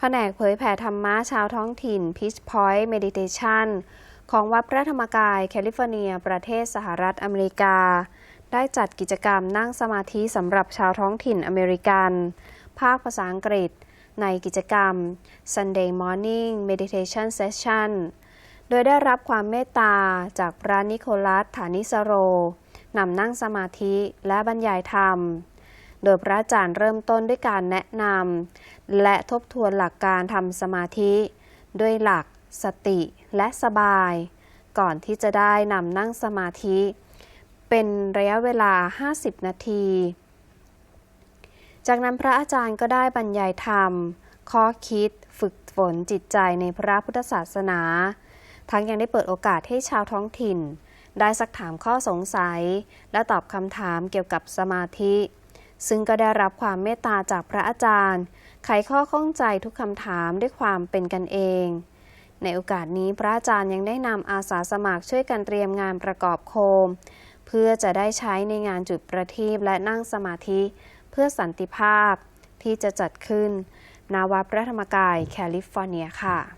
แผนกเผยแผ่ธรรมะชาวท้องถิ่น Peach Point Meditation ของวัดพระธรรมกายแคลิฟอร์เนีย ประเทศสหรัฐอเมริกา ได้จัดกิจกรรมนั่งสมาธิสำหรับชาวท้องถิ่นอเมริกัน ภาคภาษาอังกฤษ ในกิจกรรม Sunday Morning Meditation Session โดยได้รับความเมตตาจากพระนิโคลัสฐานิสโรนำนั่งสมาธิและบรรยายธรรม โดยพระอาจารย์เริ่มต้นด้วยการแนะนำและทบทวนหลักการทำสมาธิ ด้วยหลัก สติและสบาย ก่อนที่จะได้นำนั่งสมาธิ เป็นระยะเวลา 50 นาที จากนั้นพระอาจารย์ก็ได้บรรยายธรรม ข้อคิดฝึกฝนจิตใจในพระพุทธศาสนา ทั้งยังได้เปิดโอกาสให้ชาวท้องถิ่น ได้สักถามข้อสงสัย และตอบคำถามเกี่ยวกับสมาธิ ซึ่งก็ได้รับความเมตตาจากพระอาจารย์ ไขข้อข้องใจทุกคำถามด้วยความเป็นกันเอง ในโอกาสนี้พระอาจารย์ยังได้นำอาสาสมัครช่วยกันเตรียมงานประกอบโคม เพื่อจะได้ใช้ในงานจุดประทีปและนั่งสมาธิเพื่อสันติภาพที่จะจัดขึ้นณวัดพระธรรมกายแคลิฟอร์เนียค่ะ